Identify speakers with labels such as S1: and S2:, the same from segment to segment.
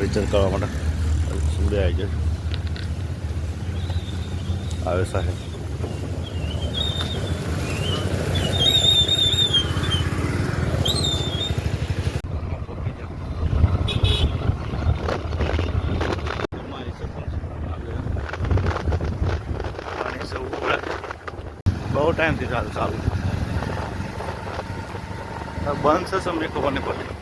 S1: Recharge કરવા માટે. બે આવી જાય આવે સાહેબ. બહુ ટાઈમથી ચાલુ ચાલુ. બંધ છે સમજે ખબર નહીં પડતી.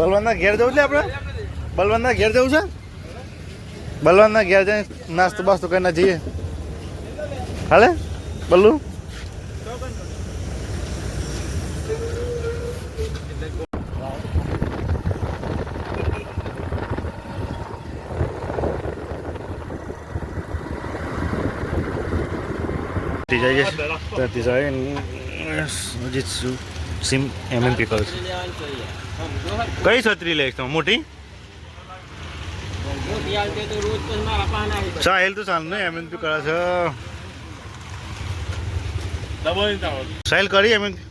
S1: બલવાનના ઘેર જવું છે આપણે બલવાનના ઘેર જવું છે બલવાનના ઘેર જઈને નાસ્તો બાસ્તો કરીને જઈએ હાલે બલ્લુ જઈએ ત્યાંથી જાય હજી શું સિમ એમએમપી કરું છું. કઈ છત્રી લઈશ તમે? મોટી? સાહેલ તો સાલ નહીં એમએમપી કરે છે. સાહેલ કરી એમએમપી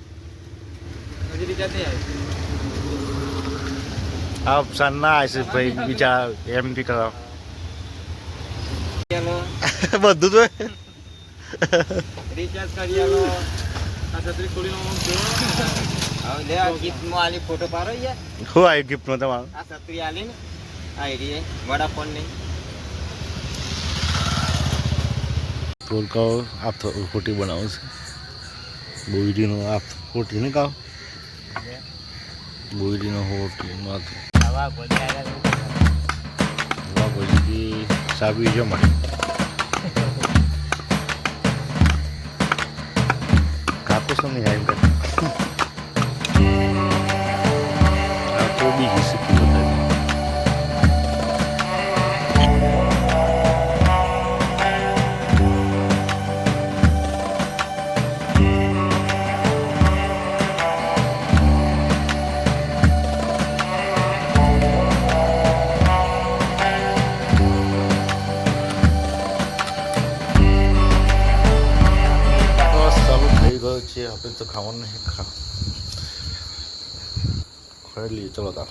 S1: આ સાંજના આવશે ભાઈ બીજા એમએમપી કરાવ. બધું તો
S2: રિચાર્જ કરી
S1: શું આવ્યું ગિફ્ટમાં તમારું?
S2: આ છત્રી આલી ને આ એરી વડાફોનની
S1: રોલ કહો આપ તો ખોટી બનાવું છે. બોઈડીનો આપ ખોટી નહીં કહો બોઈડીનો
S2: બોલી આયા
S1: હવા બોઈડી સાબી મને ngày hôm nay થઈ ગયો છે આપણે તો ખાવાનું નહીં ખા ખાઈ લઈએ ચલો તાર